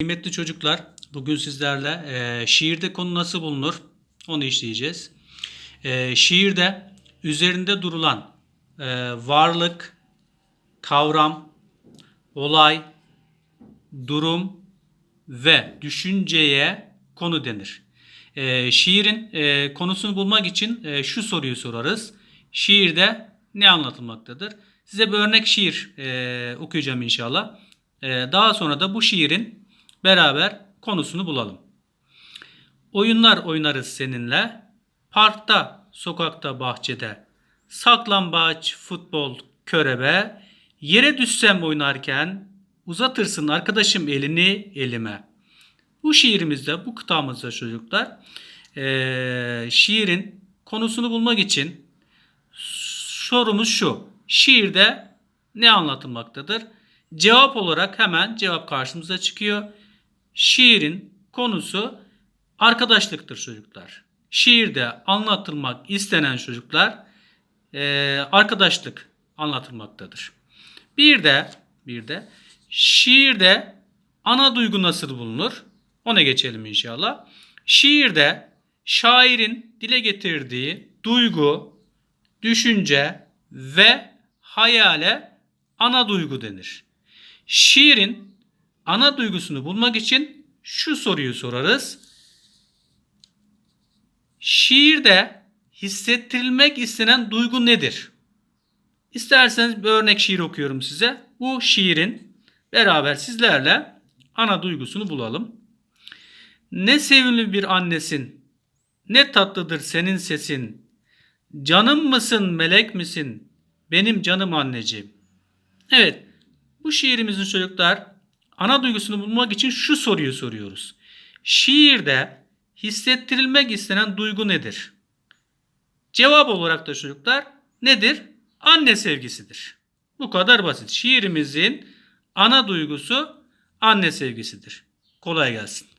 Kıymetli çocuklar, bugün sizlerle e, şiirde konu nasıl bulunur onu işleyeceğiz. E, şiirde üzerinde durulan e, varlık, kavram, olay, durum ve düşünceye konu denir. E, şiirin e, konusunu bulmak için e, şu soruyu sorarız. Şiirde ne anlatılmaktadır? Size bir örnek şiir e, okuyacağım inşallah. E, daha sonra da bu şiirin beraber konusunu bulalım. Oyunlar oynarız seninle. Parkta, sokakta, bahçede. Saklambaç, futbol, körebe. Yere düşsem oynarken uzatırsın arkadaşım elini elime. Bu şiirimizde, bu kıtamızda çocuklar eee, şiirin konusunu bulmak için sorumuz şu. Şiirde ne anlatılmaktadır? Cevap olarak hemen cevap karşımıza çıkıyor. Şiirin konusu arkadaşlıktır çocuklar. Şiirde anlatılmak istenen çocuklar eee, arkadaşlık anlatılmaktadır. Bir de bir de şiirde ana duygu nasıl bulunur? Ona geçelim inşallah. Şiirde şairin dile getirdiği duygu, düşünce ve hayale ana duygu denir. Şiirin ana duygusunu bulmak için şu soruyu sorarız. Şiirde hissettirilmek istenen duygu nedir? İsterseniz bir örnek şiir okuyorum size. Bu şiirin beraber sizlerle ana duygusunu bulalım. Ne sevimli bir annesin, ne tatlıdır senin sesin. Canım mısın, melek misin? Benim canım anneciğim. Evet, bu şiirimizin çocuklar ana duygusunu bulmak için şu soruyu soruyoruz. Şiirde hissettirilmek istenen duygu nedir? Cevap olarak da çocuklar nedir? Anne sevgisidir. Bu kadar basit. Şiirimizin ana duygusu anne sevgisidir. Kolay gelsin.